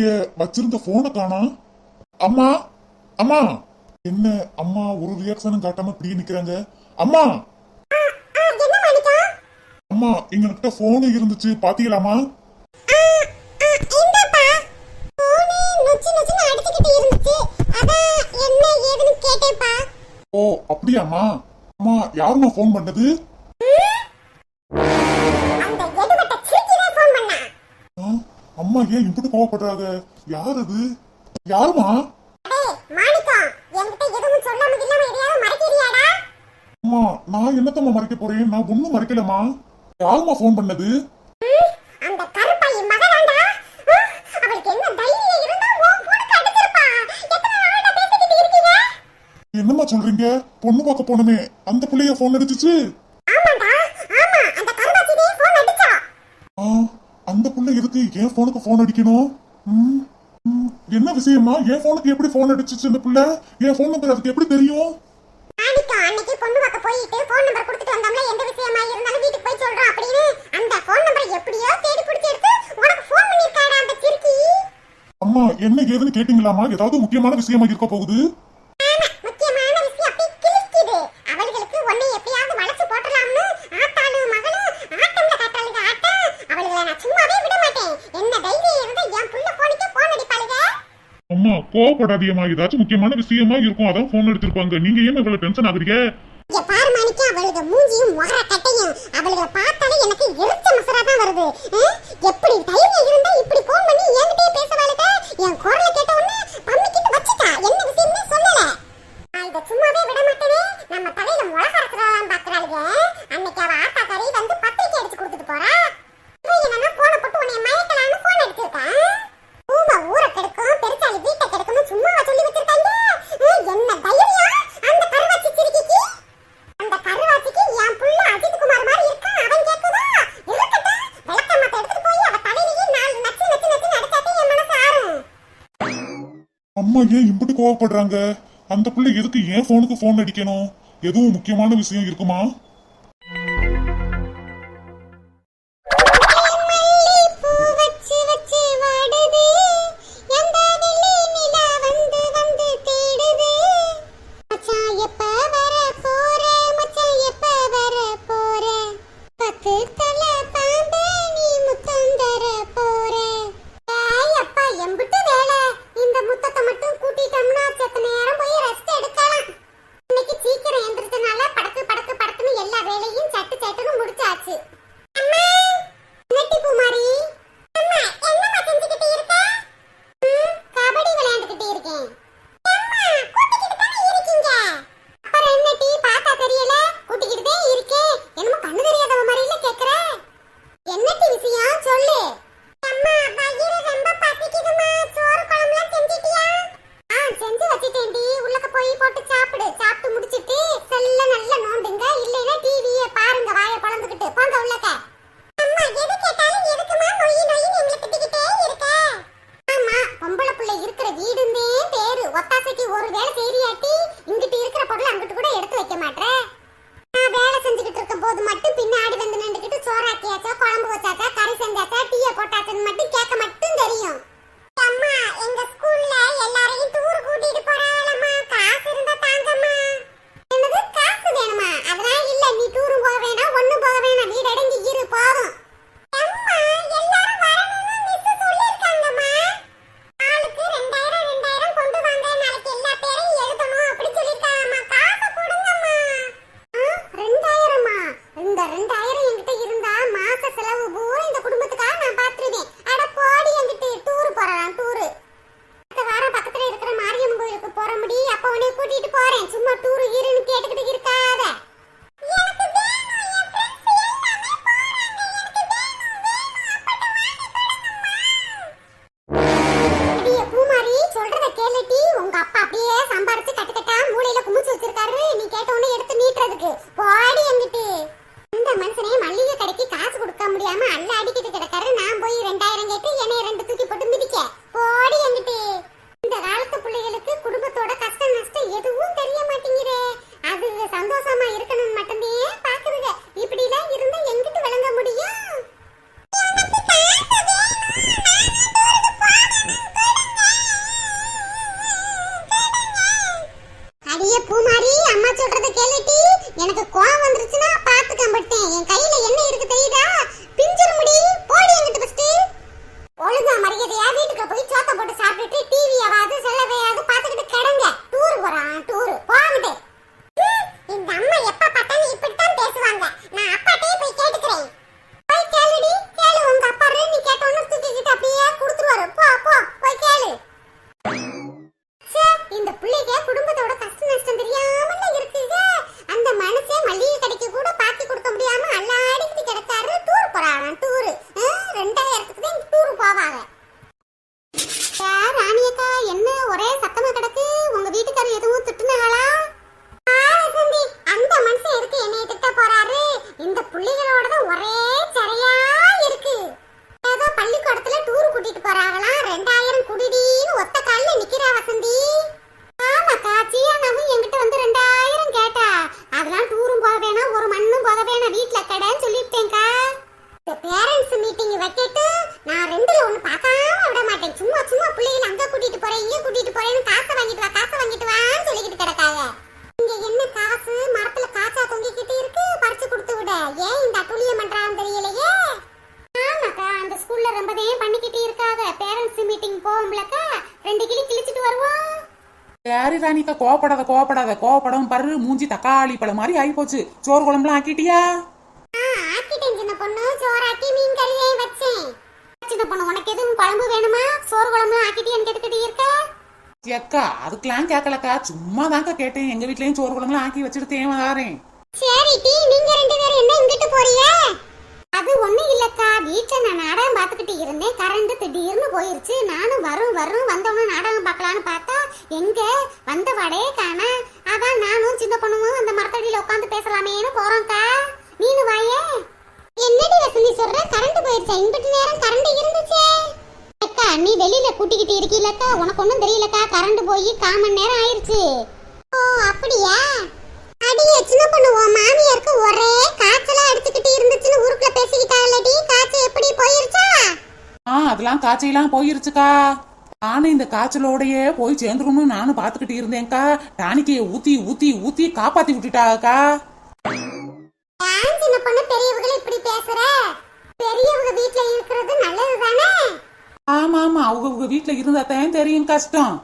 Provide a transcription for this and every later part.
இங்க வச்சிருந்த போனை காணா அம்மா அம்மா. என்ன அம்மா ஒரு ரியாக்ஷனும் காட்டாம இப்படியே நிக்கிறாங்க? அம்மா. அம்மா எங்ககிட்ட போன் இருந்துச்சு. பாத்தீங்களாமா ஓ அப்படியாமா அம்மா யாருமா போன் பண்ணது? அம்மா ஏன் இப்படி கோவப்படுறாங்க? யார் அது? யாருமா? அம்மா நான் என்னத்தம்மா மறைக்க போறேன்? நான் ஒண்ணும் மறைக்கலமா யாருமா ஃபோன் பண்ணது? என்னம்மா சொல்றீங்க? பொண்ணு பார்க்க போனமே. அந்த பிள்ளைய போன் அடிச்சிச்சு? எதுக்கு என் போனுக்கு போன் அடிக்கணும்? என்ன விஷயமா? என் போனுக்கு எப்படி போன் அடிச்சிச்சு இந்த பிள்ளை? என் போன் நம்பர் அதுக்கு எப்படி தெரியும்? அன்னைக்கு பொண்ணு பார்க்க போயிட்டு போன் நம்பர் கொடுத்துட்டு வந்தோம்ல எந்த விஷயமா இருந்தாலும் வீட்டுக்கு போய் சொல்றோம் அப்படின்னு. அந்த போன் நம்பர் எப்படியோ தேடி பிடிச்சி எடுத்து உனக்கு அந்த சிறுக்கி? அம்மா என்ன ஏதுன்னு கேட்டீங்களாமா ஏதாவது முக்கியமான விஷயமா இருக்க போகுது? கோவப்படாதியம்மா ஏதாச்சும் முக்கியமான விஷயமா இருக்கும். அதான் போன் எடுத்திருப்பாங்க. நீங்க ஏன் இவ்வளவு டென்ஷன் ஆகுறீங்க? இங்க பாரு மாணிக்க அவளுக்கு மூஞ்சியும் முகர கட்டையும் அவளுக்கு பார்த்தாலே எனக்கு வருது. எப்படி தைரியம் இருந்தா இப்படி ஃபோன் பண்ணி என்கிட்டயே பேசுவாளுக என் குரல கேட்ட உடனே பம்மிக்கிட்டு வச்சிட்டா. என்ன விஷயம்னு சொல்லல. நான் இத சும்மாவே விட மாட்டேனே. நம்ம தலையில முளை அன்னைக்கு அவ ஆட்டா கோவப்படுறாங்க அந்த பிள்ளை எதுக்கு ஏன் போனுக்கு போன் அடிக்கணும்? எதுவும் முக்கியமான விஷயம் இருக்குமா? யாரு ராணிக்கா கோவப்படாத கோவப்படாத கோவப்படவும் பாரு மூஞ்சி தக்காளி பழம் மாதிரி ஆகி போச்சு சோறு குழம்புலாம் ஆக்கிட்டியா? உனக்கு எதுவும் குழம்பு வேணுமா? சோறு குழம்புலாம் ஆக்கிட்டியான்னு கேட்டுக்கிட்டு இருக்க? ஏக்கா அதுக்கெல்லாம் கேட்கலக்கா சும்மா கேட்டேன். எங்க வீட்லயும் சோறு குழம்புலாம் ஆக்கி வச்சுட்டு வாரேன். சரி டி நீங்க ரெண்டு பேரும் என்ன இங்கிட்டு போறீங்க? அது ஒண்ணும் இல்லக்கா. வீட்ல நான் நாடகம் பார்த்துக்கிட்டு இருந்தேன். கரண்ட் திடீர்னு போயிருச்சு. நானும் வரும் வரும் வந்தவன நாடகம் பார்க்கலான்னு பார்த்தா எங்க? வந்த வடையே காண அதான் நானும் சின்ன பொண்ணுவும் அந்த மரத்தடியில உட்காந்து பேசலாமேன்னு போறோம்க்கா நீனு வாயே என்னடி வசந்தி சொல்ற? கரண்ட் போயிருச்சா. இன்பட்டு நேரம் கரண்ட் இருந்துச்சே. அக்கா நீ வெளியில கூட்டிக்கிட்டு இருக்கீலக்கா உனக்கு ஒண்ணும் தெரியலக்கா. கரண்ட் போய் கால் மணி நேரம் ஆயிருச்சு. ஓ அப்படியா? அடியே சின்ன பொண்ணு உன் மாமியாருக்கு ஒரே காய்ச்சலா அடிச்சுக்கிட்டு இருந்துச்சுன்னு ஊருக்குள்ள பேசிக்கிட்டாங்களடி காய்ச்சல் எப்படி போயிருச்சா? ஆ அதெல்லாம் காய்ச்சலாம் போயிருச்சுக்கா. நானும் இந்த காய்ச்சலோடயே போய் சேர்ந்துரும்னு நானும் பாத்துக்கிட்டு இருந்தேன்க்கா. டானிக்கைய ஊத்தி ஊத்தி ஊத்தி காப்பாத்தி விட்டுட்டாக்கா சின்ன பொண்ணு பெரியவங்களை இப்படி பேசுற? பெரியவங்க வீட்ல இருக்கிறது நல்லது தானே ஆமா ஆமா அவங்க அவங்க வீட்டுல இருந்தா தான் தெரியும் கஷ்டம்.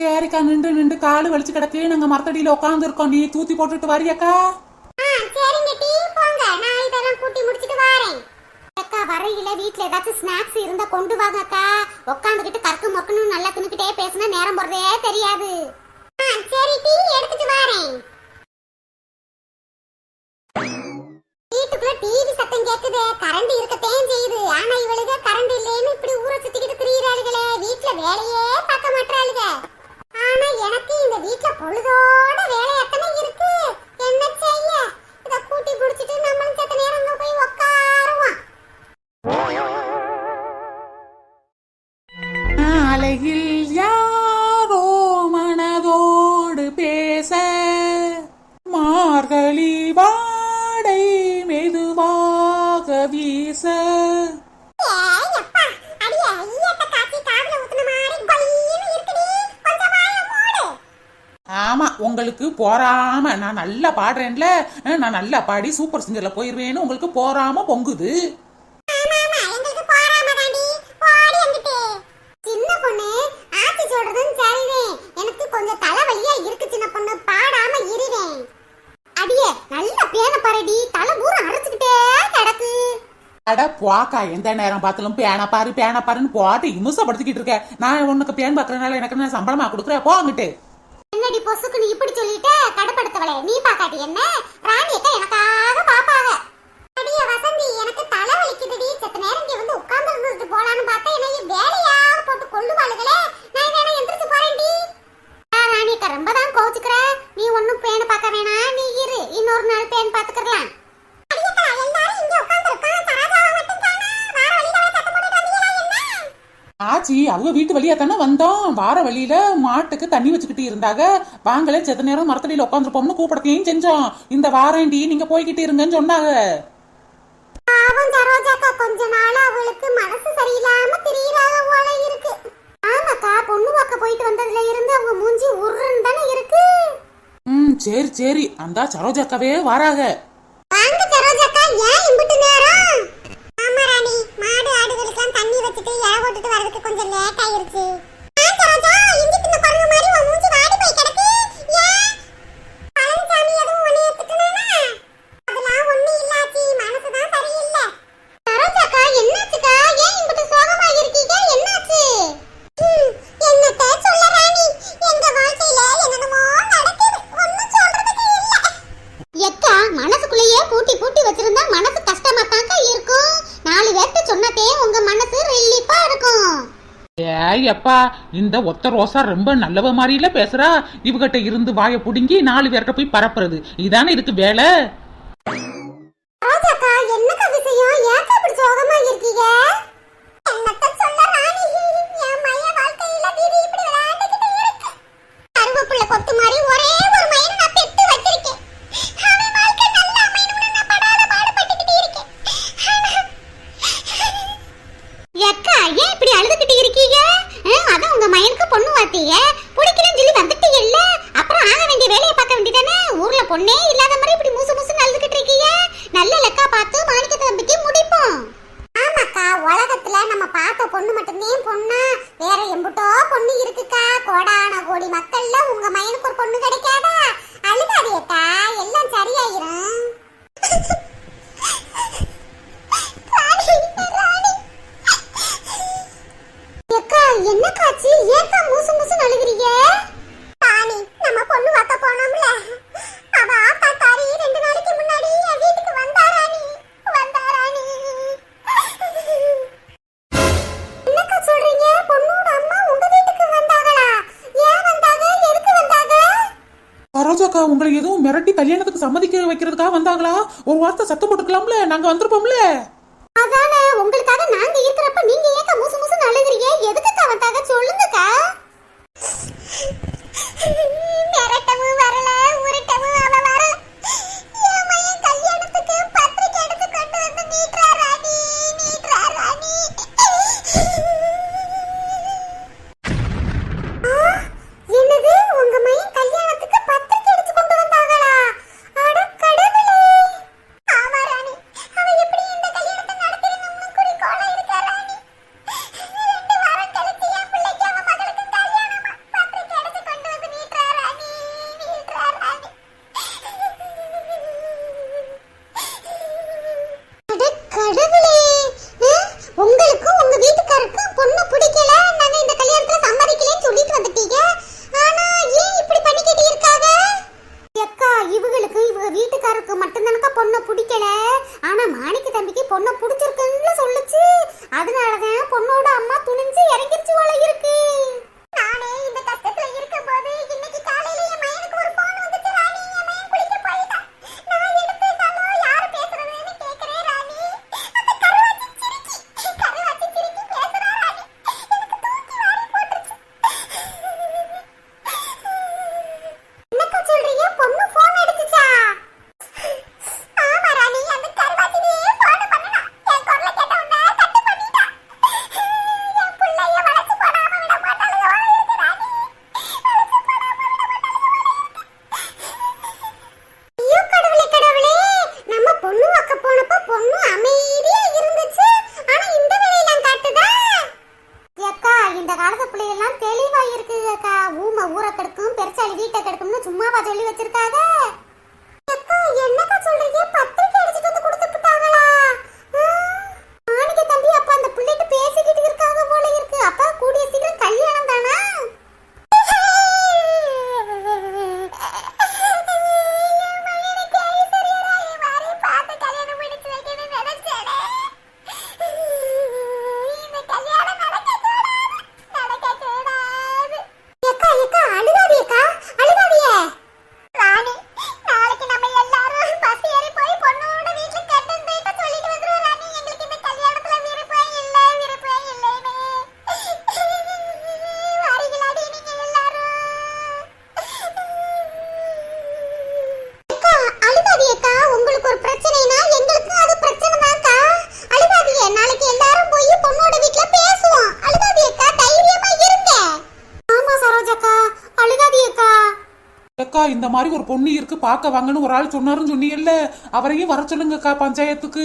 சரிக்கா நின்று நின்று காலு வலிச்சு கிடக்கு. நாங்க மரத்தடியில இருக்கோம் நீ தூத்தி போட்டுட்டு வரியாக்கா. சரிங்க டீ போங்க. நான் இதெல்லாம் கூட்டி முடிச்சிட்டு வரேன். அக்கா வரையில வீட்ல ஏதாச்சும் ஸ்நாக்ஸ் இருந்தா கொண்டு வாங்க அக்கா. உட்காந்துக்கிட்டு கற்கு மொக்கணும் நல்லா தின்னுக்கிட்டே பேசினா நேரம் போறதே தெரியாது. ஆ சரி டீ எடுத்துட்டு வரேன். வீட்டுக்குள்ள டிவி சத்தம் கேக்குது. கரண்ட் இருக்கத்தான் செய்யுது. ஆனா இவளுக கரண்ட் இல்லைன்னு இப்படி ஊரை சுத்திக்கிட்டு திரியிறாளுகளே. வீட்டுல வேலையே பார்க்க மாட்டாளுக ஆனா எனக்கு இந்த வீட்டுல பொழுதோட வேலை எத்தனை இருக்கு. என்ன செய்ய? இத கூட்டி குடிச்சிட்டு நம்மளும் செத்த நேரம் அங்க போய் அலையில் யாரோ மனதோடு பேச மார்கழி வாடை மெதுவாக வீச. ஆமா உங்களுக்கு போறாம நான் நல்லா பாடுறேன்ல. நான் நல்லா பாடி சூப்பர் சிங்கர்ல போயிருவேன்னு உங்களுக்கு போறாம பொங்குது ஆமா ஆமா எங்களுக்கு போறாம தாண்டி போடி என்கிட்ட சின்ன பொண்ணு ஆச்சி சொல்றதும் சரிதான் எனக்கு கொஞ்சம் தலைவலியா இருக்கு சின்ன பொண்ணு பாடாம இருவேன் அடியே நல்ல பேன பாருடி தலை பூரா அரைச்சுக்கிட்டே கிடக்கு அட போக்கா எந்த நேரம் பார்த்தாலும் பேனா பாரு பேனா பாருன்னு போட்டு இமுசப்படுத்திக்கிட்டு இருக்க. நான் உனக்கு பேன் பாக்குறதுனால எனக்கு நான் சம்பளமா கொடுக்குறேன் போங்கிட்டு என்னடி பொசுக்கு நீ இப்படி சொல்லிட்டு கடுப்படுத்தவளே? நீ பாக்காட்டி என்ன? ராணி அக்கா எனக்காக அவங்க வீட்டு வழியா தானே வந்தோம். வார வழியில மாட்டுக்கு தண்ணி வச்சுக்கிட்டு இருந்தாங்க. வாங்களே செத்த நேரம் மரத்தடியில் உட்காந்துருப்போம்னு கூப்பிடத்தையும் செஞ்சோம். இந்த வாரண்டி நீங்க போய்கிட்டு இருங்கன்னு சொன்னாங்க. பாவம் சரோஜாக்கா கொஞ்ச நாள் அவளுக்கு மனசு சரியில்லாம திரியறாக போல இருக்கு. ஆமாக்கா பொண்ணு பார்க்க போயிட்டு வந்ததுல இருந்து அவங்க மூஞ்சி உருன்னு தானே இருக்கு. ம் சரி சரி. அந்த சரோஜாக்காவே வராங்க அப்பா இந்த ஒத்த ரோசா ரொம்ப நல்லவ மாதிரில பேசுறா. இவகிட்ட இருந்து வாயை புடுங்கி நாலு பேர்கிட்ட போய் பரப்புறது. இதுதானே இதுக்கு வேலை? எம்புட்டோ பொண்ணு இருக்குக்கா. கோடான கோடி மக்கள்ல அக்கா உங்களை எதுவும் மிரட்டி கல்யாணத்துக்கு சம்மதிக்க வைக்கிறதுக்காக வந்தாங்களா? ஒரு வார்த்தை சத்தம் போட்டுக்கலாம்ல? நாங்க வந்திருப்போம்ல? வீட்டை கெடுக்கும்னு சும்மாவா சொல்லி வச்சிருக்காங்க அக்கா இந்த மாதிரி ஒரு பொண்ணு இருக்கு பார்க்க வாங்கன்னு ஒரு ஆள் சொன்னாருன்னு சொன்னீங்கல்ல அவரையும் வர சொல்லுங்கக்கா பஞ்சாயத்துக்கு.